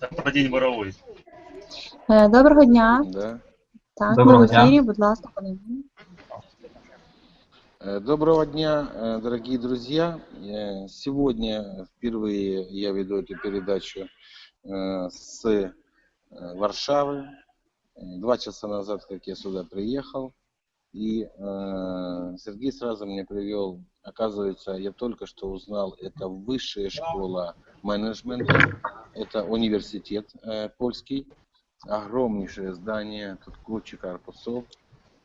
Так, день Боровой. Е, Доброго дня. Да. Так, Доброго ви в дня. ефірі, будь ласка, пане. Євгене. Э, Доброго дня, э, дорогие друзья. Э, Сегодня впервые я веду эту передачу э, с э, Варшавы. Э, Два часа назад, как я сюда приехал, и э, Сергей сразу мне привел, оказывается, я только что узнал, это высшая школа менеджмента, это университет э, польский, огромнейшее здание, тут куча корпусов,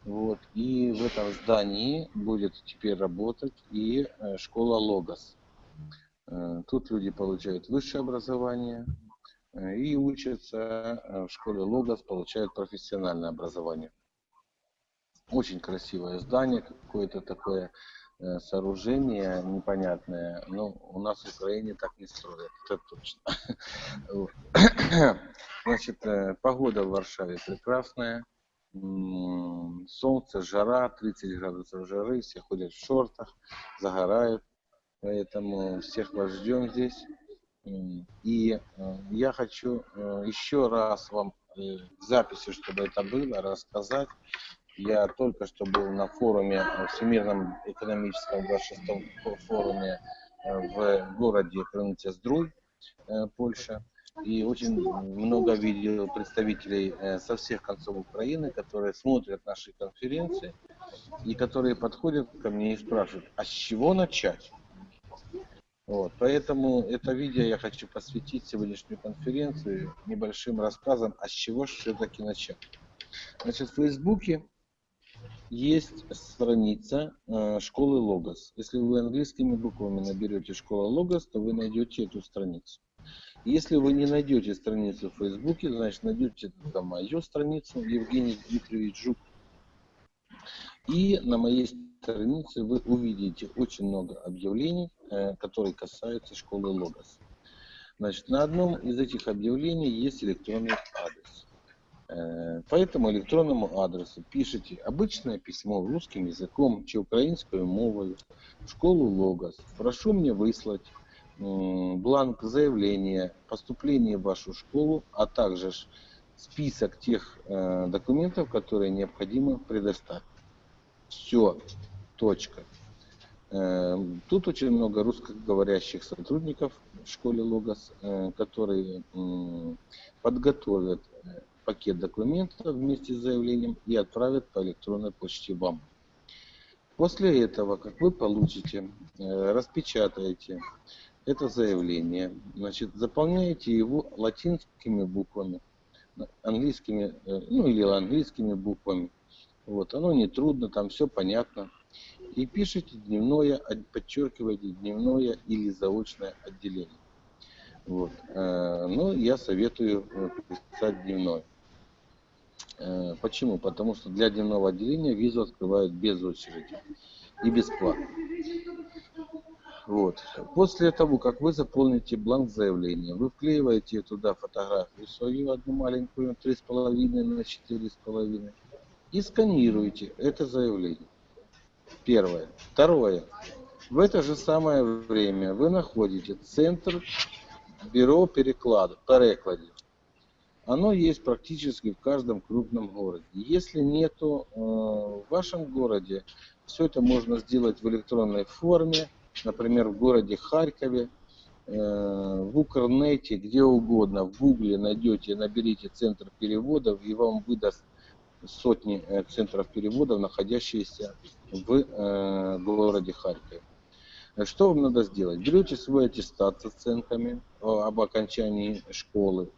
вот. И в этом здании будет теперь работать и э, школа Логос. Э, Тут люди получают высшее образование э, и учатся э, в школе Логос, получают профессиональное образование. Очень красивое здание, какое-то такое э, сооружение непонятное. Но у нас в Украине так не строят, это точно. Значит, э, погода в Варшаве прекрасная. Солнце, жара, 30 градусов жары, все ходят в шортах, загорают. Поэтому всех вас ждем здесь. И э, я хочу еще раз вам в записи, чтобы это было, рассказать. Я только что был на форуме, э, Всемирном экономическом 26-м фо- форуме э, в городе Крынцездруй, э, Польша. И очень много видел представителей со всех концов Украины, которые смотрят наши конференции и которые подходят ко мне и спрашивают, а с чего начать? Вот, поэтому это видео я хочу посвятить сегодняшнюю конференцию небольшим рассказам, а с чего все-таки начать. Значит, в Фейсбуке есть страница э, школы Логос. Если вы английскими буквами наберете школа Логос, то вы найдете эту страницу. Если вы не найдете страницу в Фейсбуке, значит найдете там мою страницу Евгений Дмитриевич Жук. И на моей странице вы увидите очень много объявлений, э, которые касаются школы Логос. Значит, на одном из этих объявлений есть электронный адрес. Э, По этому электронному адресу пишите обычное письмо русским языком чи українською мовою в школу Логос. Прошу мне выслать бланк заявления поступления в вашу школу, а также список тех э, документов, которые необходимо предоставить. Все. Точка. Э, Тут очень много русскоговорящих сотрудников в школе Логос, которые подготовят пакет документов вместе с заявлением и отправят по электронной почте вам. После этого, как вы получите, э, распечатаете это заявление, значит, заполняете его латинскими буквами, английскими, э, ну или английскими буквами. Вот, оно не трудно, там все понятно. И пишите дневное, подчеркивайте дневное или заочное отделение. Вот. э, Ну, я советую писать дневное. Э, Почему? Потому что для дневного отделения визу открывают без очереди и бесплатно. Вот. После того, как вы заполните бланк заявления, вы вклеиваете туда фотографию свою, одну маленькую, 3,5 на 4,5, и сканируете это заявление. Первое. Второе. В это же самое время вы находите центр бюро переклада, перекладів. Оно есть практически в каждом крупном городе. Если нету э, в вашем городе, все это можно сделать в электронной форме, например, в городе Харькове, э, в Укрнете, где угодно, в Гугле найдете, наберите центр переводов, и вам выдаст сотни э, центров переводов, находящиеся в городе Харькове. Что вам надо сделать? Берете свой аттестат с оценками об окончании школы.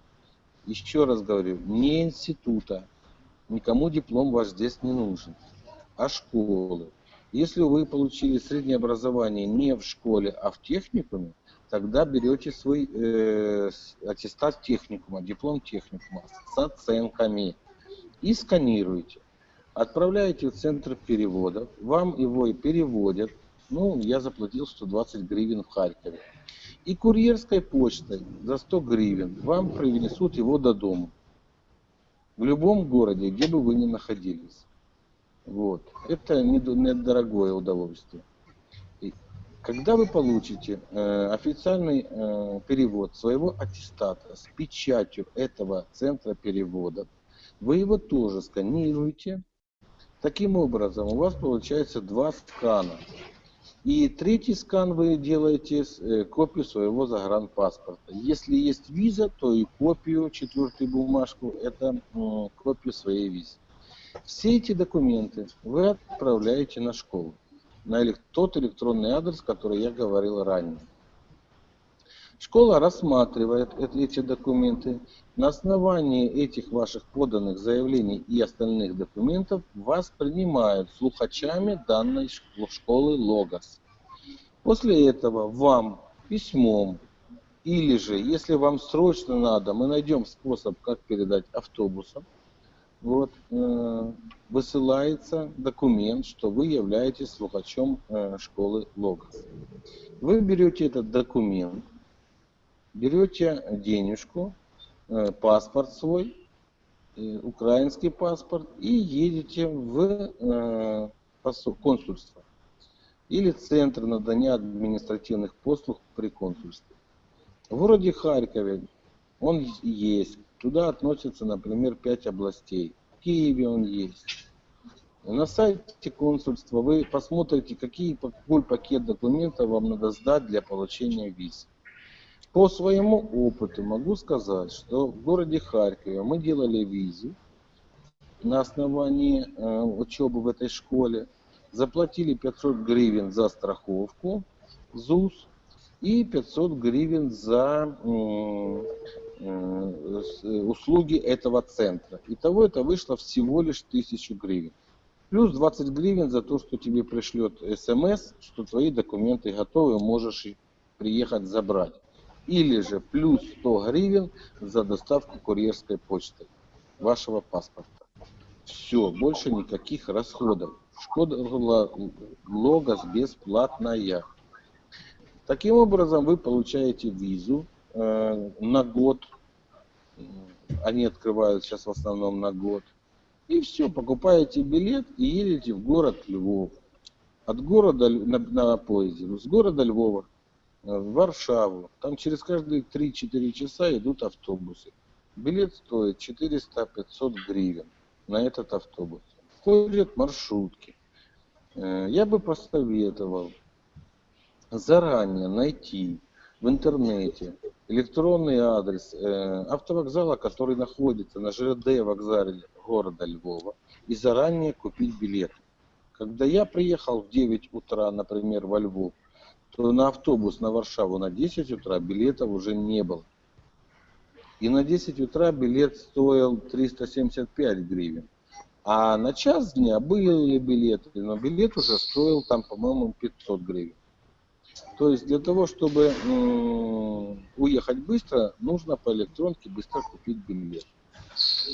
Еще раз говорю, не института, никому диплом ваш здесь не нужен, а школы. Если вы получили среднее образование не в школе, а в техникуме, тогда берете свой э, аттестат техникума, диплом техникума с оценками и сканируете. Отправляете в центр переводов, вам его и переводят. Ну, я заплатил 120 гривен в Харькове. И курьерской почтой за 100 гривен вам принесут его до дома. В любом городе, где бы вы ни находились. Вот. Это недо- недорогое удовольствие. И Когда вы получите э, официальный э, перевод своего аттестата с печатью этого центра перевода, вы его тоже сканируете. Таким образом, у вас получается два скана. И третий скан вы делаете э, копию своего загранпаспорта. Если есть виза, то и копию, четвертую бумажку, это копию своей визы. Все эти документы вы отправляете на школу, на тот электронный адрес, который я говорил ранее. Школа рассматривает эт- эти документы. На основании этих ваших поданных заявлений и остальных документов вас принимают слухачами данной шк- школы Логос. После этого вам письмом или же, если вам срочно надо, мы найдем способ, как передать автобусом, вот, э, высылается документ, что вы являетесь слухачом э, школы Логос. Вы берете этот документ, берете денежку, э, паспорт свой, э, украинский паспорт, и едете в э, консульство или центр надания административных послуг при консульстве. В городе Харькове он есть. Туда относятся, например, пять областей. В Киеве он есть. На сайте консульства вы посмотрите, какие, какой пакет документов вам надо сдать для получения визы. По своему опыту могу сказать, что в городе Харькове мы делали визу на основании э, учебы в этой школе, заплатили 500 гривен за страховку ЗУС и 500 гривен за э, э, услуги этого центра. Итого это вышло всего лишь 1000 гривен. Плюс 20 гривен за то, что тебе пришлет смс, что твои документы готовы, можешь приехать забрать. Или же плюс 100 гривен за доставку курьерской почтой вашего паспорта. Все, больше никаких расходов. Школа Логос бесплатная. Таким образом, вы получаете визу э, на год. Они открывают сейчас в основном на год. И все, покупаете билет и едете в город Львов. От города на, на поезде, с города Львова в Варшаву. Там через каждые 3-4 часа идут автобусы. Билет стоит 400-500 гривен на этот автобус. Ходят маршрутки. Э, Я бы посоветовал заранее найти в интернете электронный адрес э, автовокзала, который находится на ЖД вокзале города Львова, и заранее купить билет. Когда я приехал в 9 утра, например, во Львов, то на автобус на Варшаву на 10 утра билетов уже не было. И на 10 утра билет стоил 375 гривен. А на час дня были билеты, но билет уже стоил там, по-моему, 500 гривен. То есть для того, чтобы уехать быстро, нужно по электронке быстро купить билет.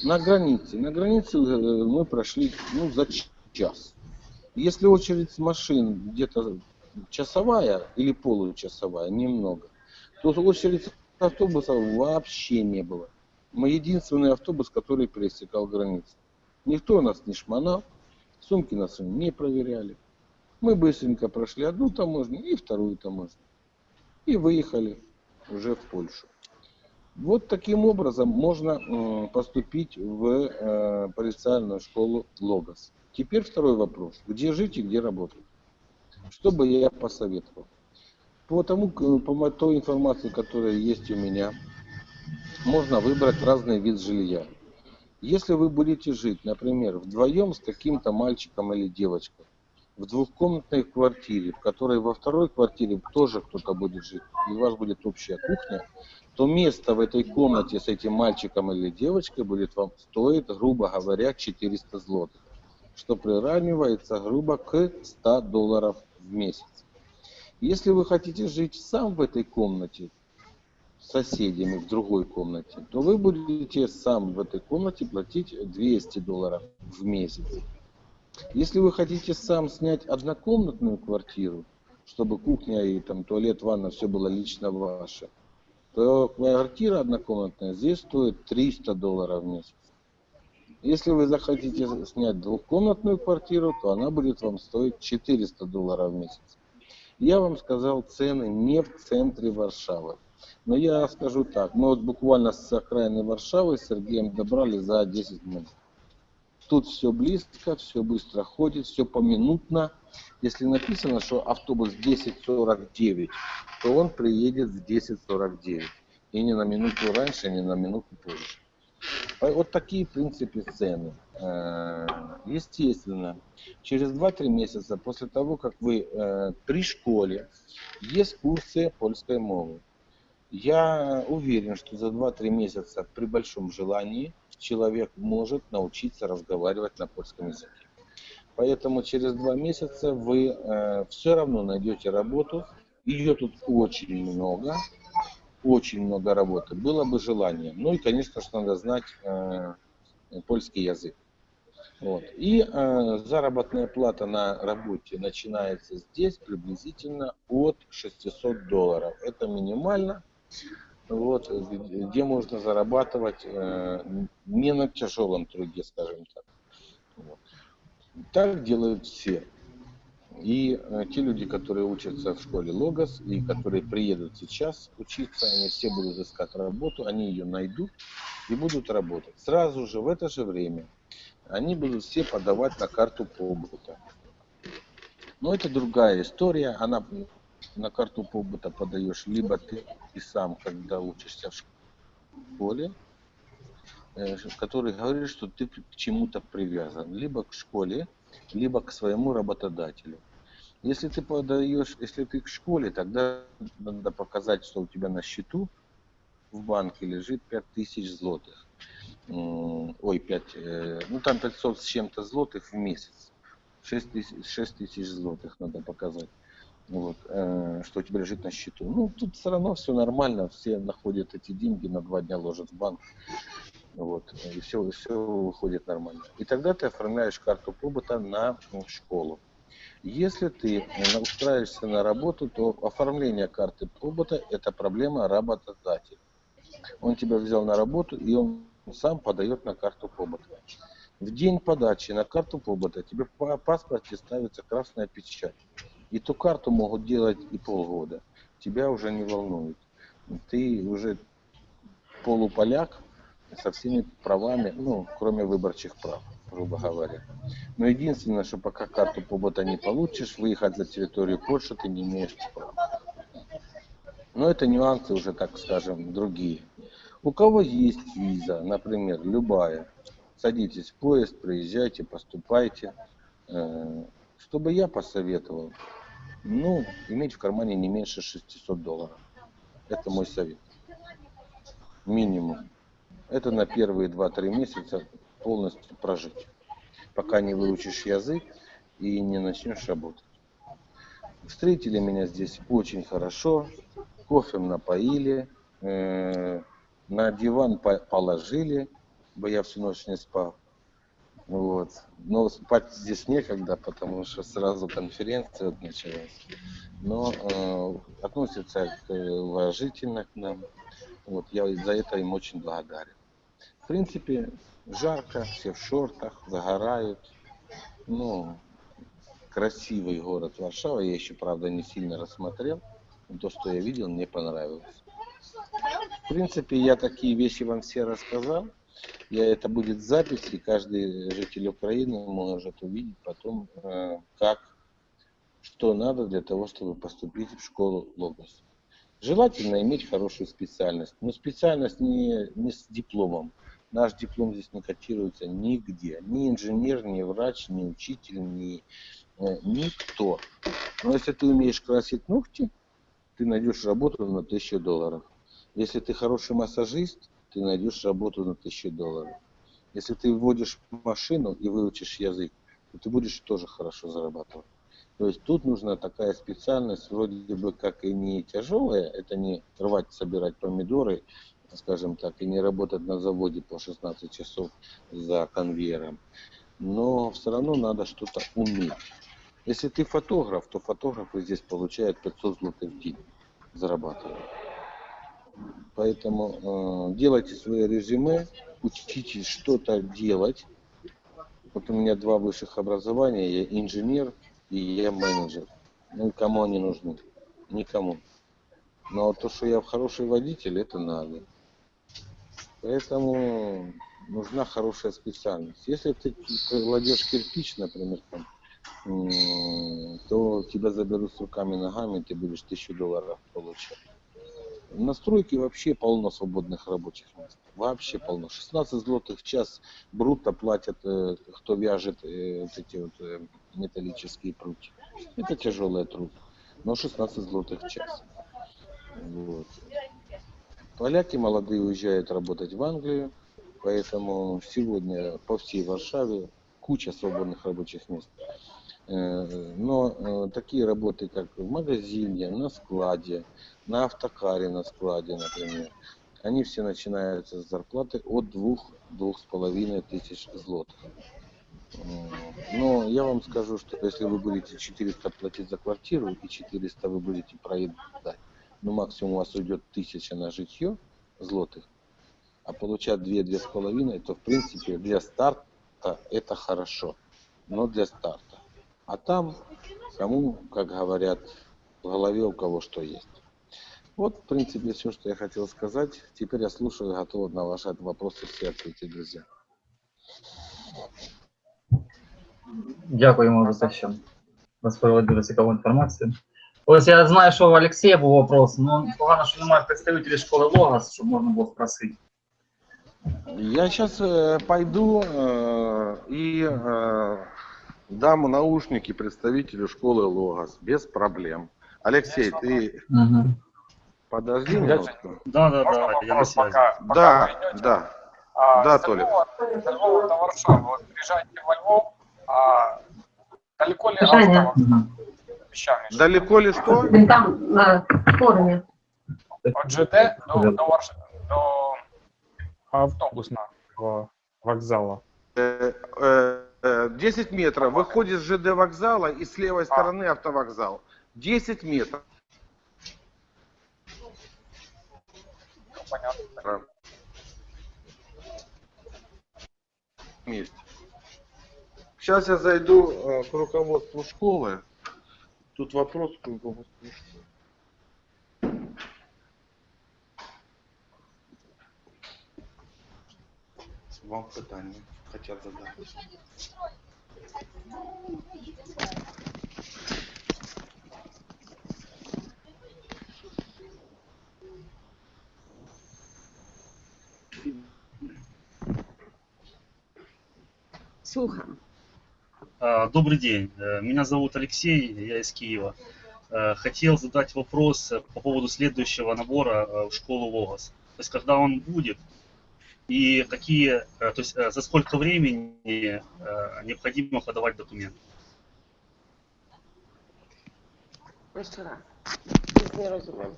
На границе. На границе э, мы прошли ну, за час. Если очередь с машин где-то часовая или получасовая, немного, то очередь автобусов вообще не было. Мы единственный автобус, который пересекал границу. Никто нас не шмонал, сумки нас не проверяли. Мы быстренько прошли одну таможню и вторую таможню. И выехали уже в Польшу. Вот таким образом можно м, поступить в э, полициальную школу Логос. Теперь второй вопрос. Где жить и где работать? Что бы я посоветовал? По, тому, по той информации, которая есть у меня, можно выбрать разный вид жилья. Если вы будете жить, например, вдвоем с каким-то мальчиком или девочкой, в двухкомнатной квартире, в которой во второй квартире тоже кто-то будет жить, и у вас будет общая кухня, то место в этой комнате с этим мальчиком или девочкой будет вам стоить, грубо говоря, 400 злотых, что приравнивается грубо к 100 долларов в месяц. Если вы хотите жить сам в этой комнате, с соседями в другой комнате, то вы будете сам в этой комнате платить 200 долларов в месяц. Если вы хотите сам снять однокомнатную квартиру, чтобы кухня и там туалет, ванна, все было лично ваше, то квартира однокомнатная здесь стоит 300 долларов в месяц. Если вы захотите снять двухкомнатную квартиру, то она будет вам стоить 400 долларов в месяц. Я вам сказал цены не в центре Варшавы. Но я скажу так, мы вот буквально с окраины Варшавы с Сергеем добрали за 10 минут. Тут все близко, все быстро ходит, все поминутно. Если написано, что автобус 10.49, то он приедет в 10.49. И не на минуту раньше, не на минуту позже. Вот такие, в принципе, цены. Э, Естественно, через 2-3 месяца после того, как вы э, при школе, есть курсы польской мовы. Я уверен, что за 2-3 месяца при большом желании человек может научиться разговаривать на польском языке. Поэтому через 2 месяца вы э, все равно найдете работу. Ее тут очень много очень много работы, было бы желание. Ну и, конечно же, надо знать э, польский язык. Вот. И э, заработная плата на работе начинается здесь приблизительно от 600 долларов. Это минимально, вот, где можно зарабатывать э, не на тяжелом труде, скажем так. Вот. Так делают все. И э, те люди, которые учатся в школе Логос и которые приедут сейчас учиться, они все будут искать работу, они ее найдут и будут работать. Сразу же в это же время они будут все подавать на карту побыта. Но это другая история. Она на карту побыта подаешь либо ты и сам, когда учишься в школе, э, который говорит, что ты к чему-то привязан, либо к школе, либо к своему работодателю. Если ты подаешь, если ты к школе, тогда надо показать, что у тебя на счету в банке лежит 5000 злотых. Ой, 5, э, ну там 500 с чем-то злотых в месяц. 6 тысяч, 6 тысяч злотых надо показать. Вот, э, что у тебя лежит на счету. Ну, тут все равно все нормально, все находят эти деньги, на два дня ложат в банк. Вот, и все, все выходит нормально. И тогда ты оформляешь карту побыта на школу. Если ты устраиваешься на работу, то оформление карты побыта – это проблема работодателя. Он тебя взял на работу, и он сам подает на карту побыта. В день подачи на карту побыта тебе по паспорте ставится красная печать. И ту карту могут делать и полгода. Тебя уже не волнует. Ты уже полуполяк со всеми правами, ну, кроме выборчих прав грубо говоря. Но единственное, что пока карту побыта не получишь, выехать за территорию Польши ты не имеешь права. Но это нюансы уже, так скажем, другие. У кого есть виза, например, любая, садитесь в поезд, приезжайте, поступайте. Э, что бы я посоветовал? Ну, иметь в кармане не меньше 600 долларов. Это мой совет. Минимум. Это на первые 2-3 месяца полностью прожить, пока не выучишь язык и не начнешь работать. Встретили меня здесь очень хорошо, кофе напоили, э, на диван положили, бо я всю ночь не спал. Вот. Но спать здесь некогда, потому что сразу конференция началась. Но э, относятся к, уважительно к нам. Вот, я за это им очень благодарен. В принципе, жарко, все в шортах, загорают. Ну, красивый город Варшава. Я еще, правда, не сильно рассмотрел. Но то, что я видел, мне понравилось. В принципе, я такие вещи вам все рассказал. Я, это будет запись, и каждый житель Украины может увидеть потом, э, как, что надо для того, чтобы поступить в школу Логос. Желательно иметь хорошую специальность. Но специальность не, не с дипломом. Наш диплом здесь не котируется нигде. Ни инженер, ни врач, ни учитель, ни э, никто. Но если ты умеешь красить ногти, ты найдешь работу на 1000 долларов. Если ты хороший массажист, ты найдешь работу на 1000 долларов. Если ты вводишь машину и выучишь язык, то ты будешь тоже хорошо зарабатывать. То есть тут нужна такая специальность, вроде бы как и не тяжелая, это не рвать, собирать помидоры, скажем так, и не работать на заводе по 16 часов за конвейером. Но все равно надо что-то уметь. Если ты фотограф, то фотографы здесь получают 500 злотых в день, зарабатывают. Поэтому э, делайте свои резюме, учитесь что-то делать. Вот у меня два высших образования, я инженер и я менеджер. Ну кому они нужны? Никому. Но то, что я хороший водитель, это надо. Поэтому нужна хорошая специальность. Если ты кладешь кирпич, например, там, то тебя заберут с руками и ногами, ты будешь тысячу долларов получать. На стройке вообще полно свободных рабочих мест. Вообще полно. 16 злотых в час брутто платят, э, кто вяжет э, вот эти вот э, металлические прутья. Это тяжелый труд. Но 16 злотых в час. Вот. Поляки молодые уезжают работать в Англию, поэтому сегодня по всей Варшаве куча свободных рабочих мест. Но такие работы, как в магазине, на складе, на автокаре на складе, например, они все начинаются с зарплаты от двух-двух с половиной тысяч злотых. Но я вам скажу, что если вы будете 400 платить за квартиру и 400 вы будете проедать, ну максимум у вас уйдет 1000 на житье злотых, а получать 2-2 с половиной, то в принципе для старта это хорошо, но для старта. А там, кому, как говорят, в голове у кого что есть. Вот, в принципе, все, что я хотел сказать. Теперь я слушаю, готов на ваши вопросы все ответить, друзья. Дякуємо за те, що ви справедливо цікаву інформацію. Ось я знаю, що у Олексія був вопрос, ну погано, що немає представителів школи Логос, щоб можна було спросити. Я сейчас пойду э, и э, дам наушники представителю школы Логос, без проблем. Алексей, ты Угу. подожди минутку. Да, да, Можно да, я на связи. пока, пока Да, идете? да. А, Да, с Толя. Львова, с Львова до Варшавы. Вот приезжаете во Львов, а далеко ли Мгм. Песчаный? Далеко ли что? Там на форумі. От ЖД до, Да. до, Варш... до автобусного вокзала. Э, э, э, 10 метров. Выходит с ЖД вокзала и с левой стороны автовокзал. 10 метров. Понятно. Вместе. Сейчас я зайду э, к руководству школы. Тут вопрос к руководству школы. Вам питання хотят задать. Слухам. А, Добрый день. Э, Меня зовут Алексей, я из Киева. Э, Хотел задать вопрос э, по поводу следующего набора в школу Логос. То есть, когда он будет и какие, то есть, за сколько времени необходимо подавать документы. Nic nie rozumiem.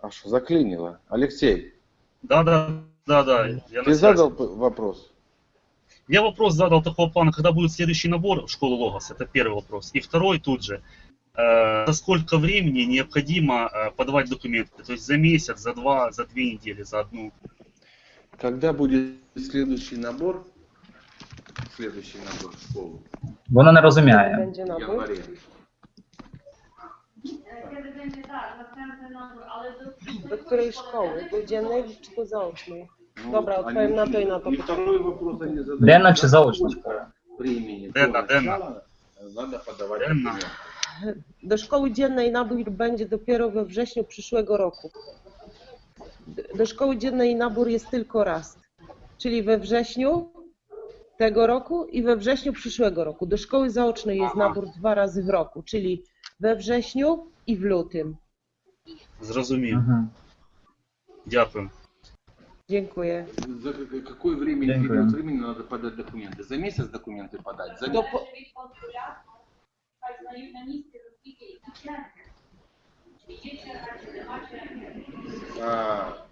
А что, заклинило? Алексей, Да, да, да, да. Я ты задал вопрос? Я вопрос задал такого плана, когда будет следующий набор в школу Логос, это первый вопрос. И второй тут же, э, за сколько времени необходимо э, подавать документы? То есть за месяц, за два, за две недели, за одну? Когда будет следующий набор? Следующий набор в школу. Вона не розуміє. Będzie В nabór. январе. Do której szkoły? Do dziennej czy do zaocznej? Ну, Добре, они odpowiem на то і на то И питання. второй вопрос они задают. Денна чи За заочна сколько школа? Времени. Денна, до денна. начала Надо подавать Денна. документы. Do szkoły dziennej nabór będzie dopiero we wrześniu przyszłego roku. D- Do szkoły dziennej nabór jest tylko raz. Czyli we wrześniu tego roku i we wrześniu przyszłego roku. Do szkoły zaocznej jest nabór dwa razy w roku, czyli we wrześniu i w lutym. Зрозумів. Мгм. Дякую. Dziękuję. За к- какой времени, Дякую. период времени надо подать документы? За месяц документы подать? За Do po... А,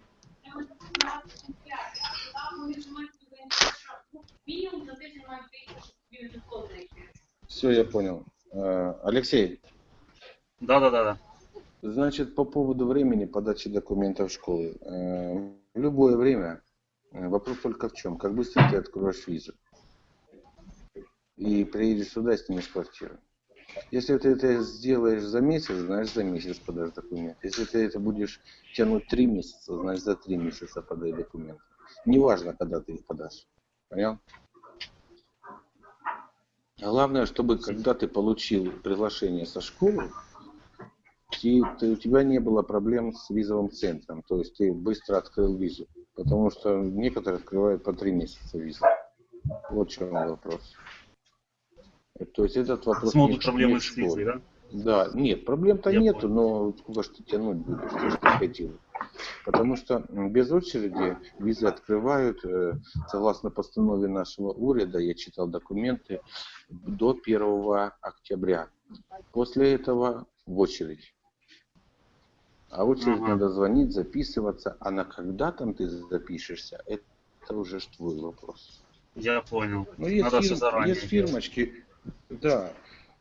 все, я понял. А, Алексей, Да, да, да, да. значит, по поводу времени подачи документов в школы. Э, В любое время. Э, Вопрос только в чем? Как быстро ты откроешь визу? и приедешь сюда, снимешь квартиру. Если ты это сделаешь за месяц, значит за месяц подашь документ. Если ты это будешь тянуть три месяца, значит за три месяца подай документ. Неважно, когда ты их подашь. Понял? Главное, чтобы когда ты получил приглашение со школы, ти- ты- у тебя не было проблем с визовым центром. То есть ты быстро открыл визу. Потому что некоторые открывают по три месяца визу. Вот в чем вопрос. То есть этот вопрос Смогут не- проблемы не с визой, да? Да, нет, проблем-то Я нету, понял. но сколько ж ты тянуть будешь, ты ж не хотел. Потому что без очереди визы открывают, э, согласно постанове нашего уряда, я читал документы, до 1 октября. После этого в очередь. А в очередь Ага. надо звонить, записываться, а на когда там ты запишешься, это уже ж твой вопрос. Я понял. Ну, есть, Надо фирм- все заранее есть делать. фирмочки, да.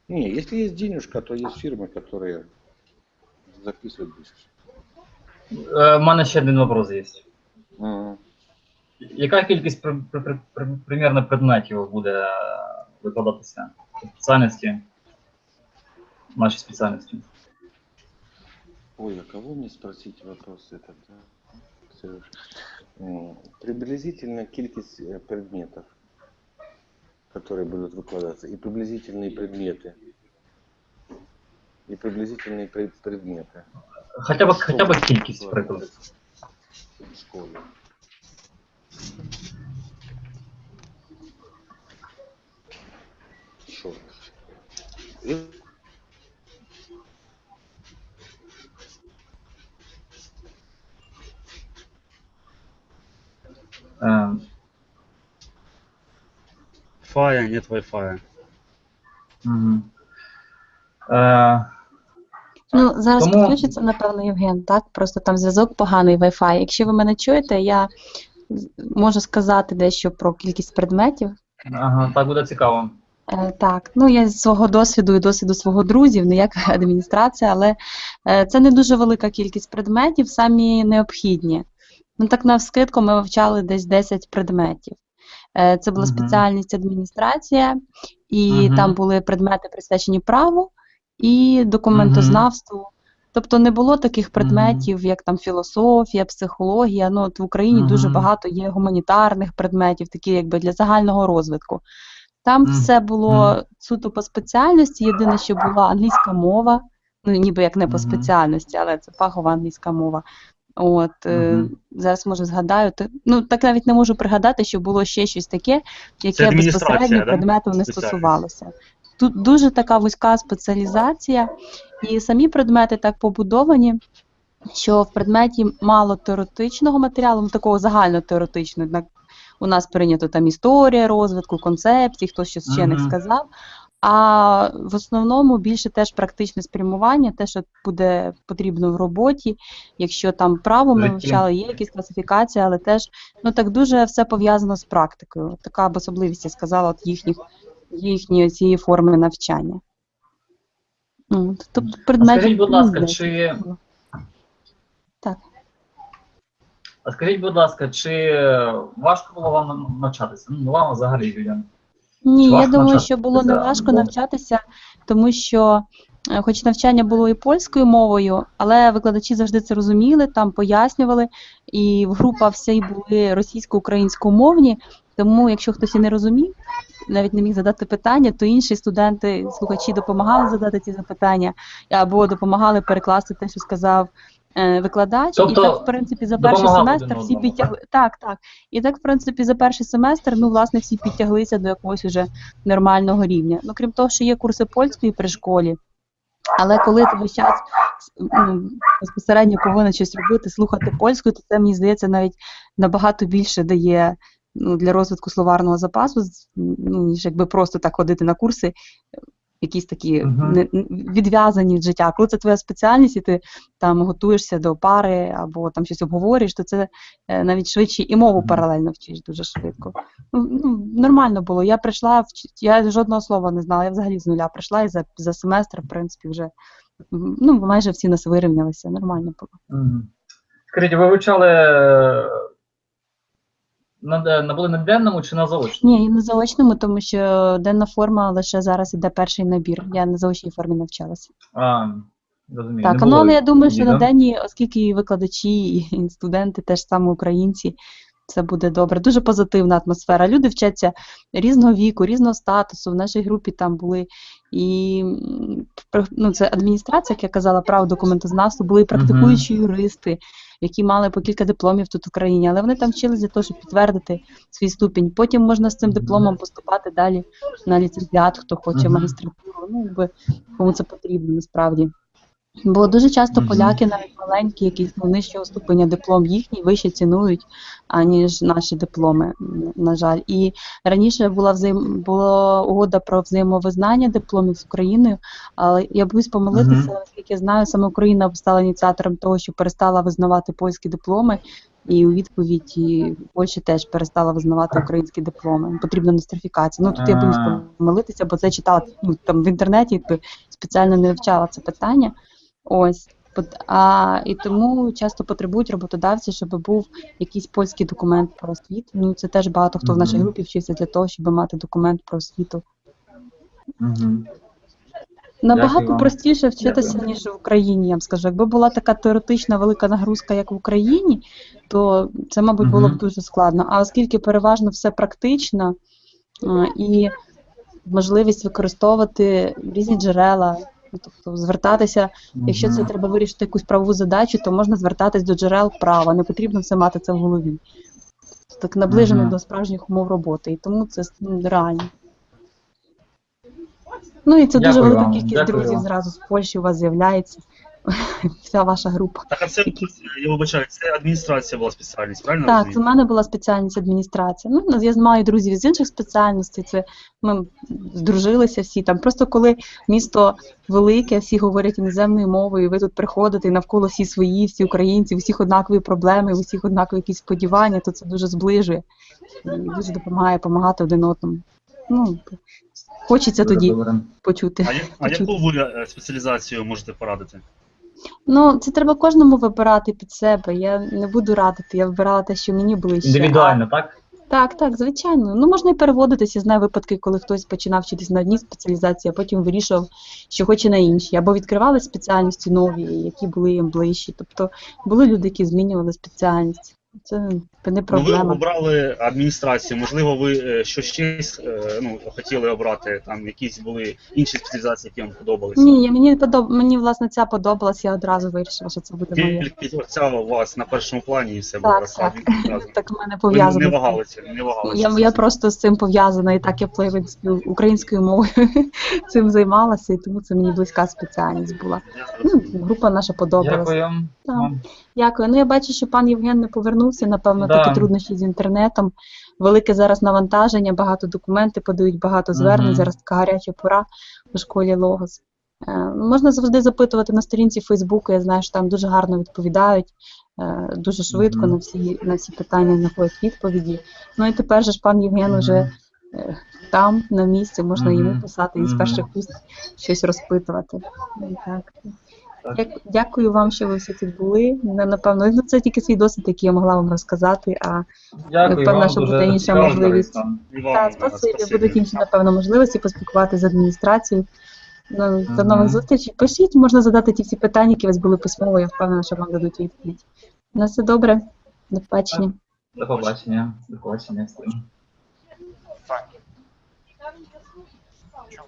Не, если есть денежка, то есть фирмы, которые записывают быстро. Е, В мене ще один вопрос є. Мгм. Яка кількість при, при, при, при- примірно предметів буде е, викладатися по спеціальності? Нашій спеціальності? Ой, а кого мне спросить вопрос этот, да? Сереж? М, Приблизительно кількість э, предметов, которые будут выкладываться, и приблизительные предметы. И приблизительные пред- предметы. Хоча б, хоча б Сколько кількість, выкладывается приклад. В школе. Шо? Фая, нет Wi-Fi. мгм. Е, Ну, зараз Тому- підключиться, напевно, Євген, так? Просто там зв'язок поганий Wi-Fi. Якщо ви мене чуєте, я можу сказати дещо про кількість предметів. ага, так буде цікаво. Е, Так, ну я з свого досвіду і досвіду свого друзів, не як адміністрація, але е, це не дуже велика кількість предметів, самі необхідні. Ну так навскидку ми вивчали десь 10 предметів. Е, Це була спеціальність адміністрація, і Мгм. там були предмети присвячені праву і документознавству. Тобто не було таких предметів, як там філософія, психологія. Ну, от в Україні дуже багато є гуманітарних предметів, такі якби для загального розвитку. Там все було суто по спеціальності. Єдине, що була англійська мова, ну ніби як не по спеціальності, але це фахова англійська мова. От Мгм. зараз може згадаю. Ти- Ну так навіть не можу пригадати, що було ще щось таке, яке безпосередньо да? предметом не стосувалося. Тут дуже така вузька спеціалізація, і самі предмети так побудовані, що в предметі мало теоретичного матеріалу, ну, такого загальнотеоретичного. У нас прийнято там історія розвитку, концепцій, хто щось ще не сказав. А в основному більше теж практичне спрямування, те, що буде потрібно в роботі. Якщо там право ми вивчали, є якісь класифікації, але теж ну так дуже все пов'язано з практикою. Така б особливість, я сказала, от їхніх, їхньої цієї форми навчання. Тобто предметів. скажіть, будь ласка, чи. Так. а скажіть, будь ласка, чи важко було вам навчатися? Ну, вам взагалі людям. Ні, я думаю, що було не навчатися? важко навчатися, тому що, е, хоч навчання було і польською мовою, але викладачі завжди це розуміли, там пояснювали, і в група всі були російсько-українськомовні. Тому, якщо хтось і не розумів, навіть не міг задати питання, то інші студенти, слухачі допомагали задати ці запитання або допомагали перекласти те, що сказав викладач. Тобто і так, в принципі, за перший семестр всі підтягли. Так, так. І так, в принципі, за перший семестр, ну, власне, всі підтяглися до якогось уже нормального рівня. Ну, крім того, що є курси польської при школі, але коли ти весь час ну, безпосередньо повинен щось робити, слухати польською, то це, мені здається, навіть набагато більше дає ну, для розвитку словарного запасу, ну, ніж якби просто так ходити на курси, якісь такі не- відв'язані від життя. Коли це твоя спеціальність, і ти там готуєшся до пари або там щось обговорюєш, то це е, навіть швидше і мову паралельно вчиш дуже швидко. Ну, ну, нормально було. Я прийшла, я жодного слова не знала, я взагалі з нуля прийшла і за, за семестр, в принципі, вже ну, майже всі нас вирівнялися, нормально було. Скажіть, ви вивчали е, На, де- на були на денному чи на заочному? Ні, на заочному, тому що денна форма лише зараз іде перший набір. Я на заочній формі навчалася. А, розумію. Так, ну але я думаю, що на денні, оскільки і викладачі, і студенти теж саме українці, все буде добре. Дуже позитивна атмосфера. Люди вчаться різного віку, різного статусу. В нашій групі там були і ну, це адміністрація, як я казала, право документознавства, були і практикуючі юристи, які мали по кілька дипломів тут в Україні, але вони там вчилися для того, щоб підтвердити свій ступінь. Потім можна з цим дипломом поступати далі на ліцензіат, хто хоче магістратуру, ну якби кому це потрібно насправді. Бо дуже часто поляки, навіть маленькі, якісь ну, нижчого ступеня диплом їхній вище цінують, аніж наші дипломи, на жаль. І раніше була взаєм... була угода про взаємовизнання дипломів з Україною, але я боюсь помилитися, Мгм. але, наскільки я знаю, саме Україна стала ініціатором того, що перестала визнавати польські дипломи, і у відповідь і Польща теж перестала визнавати українські дипломи. Потрібна нострифікація. Ну тут я боюсь помилитися, бо це читала ну, там в інтернеті, якби спеціально не вивчала це питання. Ось. А, і тому часто потребують роботодавці, щоб був якийсь польський документ про освіту. Ну це теж багато хто в нашій групі вчився для того, щоб мати документ про освіту. Мгм. Набагато вам. простіше вчитися, Дякую. ніж в Україні, я вам скажу. Якби була така теоретична велика нагрузка, як в Україні, то це, мабуть, було б дуже складно. А оскільки переважно все практично і можливість використовувати різні джерела, тобто звертатися, якщо це треба вирішити якусь правову задачу, то можна звертатись до джерел права, не потрібно все мати це в голові. Так наближено до справжніх умов роботи, і тому це ну, реально. Ну і це дуже велика кількість друзів зразу з Польщі у вас з'являється. Вся ваша група. Так, а це, я вибачаю, це адміністрація була спеціальність, правильно Так, розумію? у мене була спеціальність адміністрація. Ну, я маю друзів з інших спеціальностей. Це ми здружилися всі там. Просто коли місто велике, всі говорять іноземною мовою, і ви тут приходите, і навколо всі свої, всі українці, у всіх однакові проблеми, у всіх однакові якісь сподівання, то це дуже зближує і дуже допомагає допомагати один одному. Ну, хочеться Дуже тоді добре. почути. А, я- а яку ви е, спеціалізацію можете порадити? Ну, це треба кожному вибирати під себе. Я не буду радити, я вибирала те, що мені ближче. Індивідуально, так? Так, так, звичайно. Ну можна і переводитися. Я знаю випадки, коли хтось починав вчитись на одній спеціалізації, а потім вирішив, що хоче на іншій. Або відкривали спеціальності нові, які були їм ближчі. Тобто були люди, які змінювали спеціальність. Це не Ну, ви обрали адміністрацію, можливо, ви е, щось е, ну, хотіли обрати, там якісь були інші спеціалізації, які вам подобалися? Ні, я- мені подоб... мені власне ця подобалась, я одразу вирішила, що це буде моє. Тільки оця у вас на першому плані і все було Так, так. одразу. Так в мене Ви не пов'язано. цим. вагалися, не вагалися. Я, я просто з цим пов'язана, і так я в принципі, українською мовою цим займалася, і тому це мені близька спеціальність була. Ну, група наша подобалась. Дякую. Дякую. Ну я бачу, що пан Євген не повернувся. Напевно, Да. такі труднощі з інтернетом. Велике зараз навантаження, багато документи подають, багато звернень. Мгм. Зараз така гаряча пора у школі Логос. Е, Можна завжди запитувати на сторінці Фейсбуку. Я знаю, що там дуже гарно відповідають, е, дуже швидко Мгм. на всі на всі питання знаходять відповіді. Ну і тепер же ж пан Євген Мгм. уже е, там, на місці, можна йому писати і з перших уст щось розпитувати. Ну, Так. Так. Дяк- Дякую вам, що ви всі тут були. Напевно, ну, це тільки свій досвід, який я могла вам розказати. А Дякую Напевно, що буде інша можливість. корисно. Вам, та, е, спасибі, спасибі. будуть інші, напевно, можливості поспілкуватися з адміністрацією. Ну, до нових зустрічей. Пишіть, можна задати ті всі питання, які у вас були письмово, я впевнена, що вам дадуть відповідь. На все добре. До побачення. До побачення. До побачення. Сань. Чув.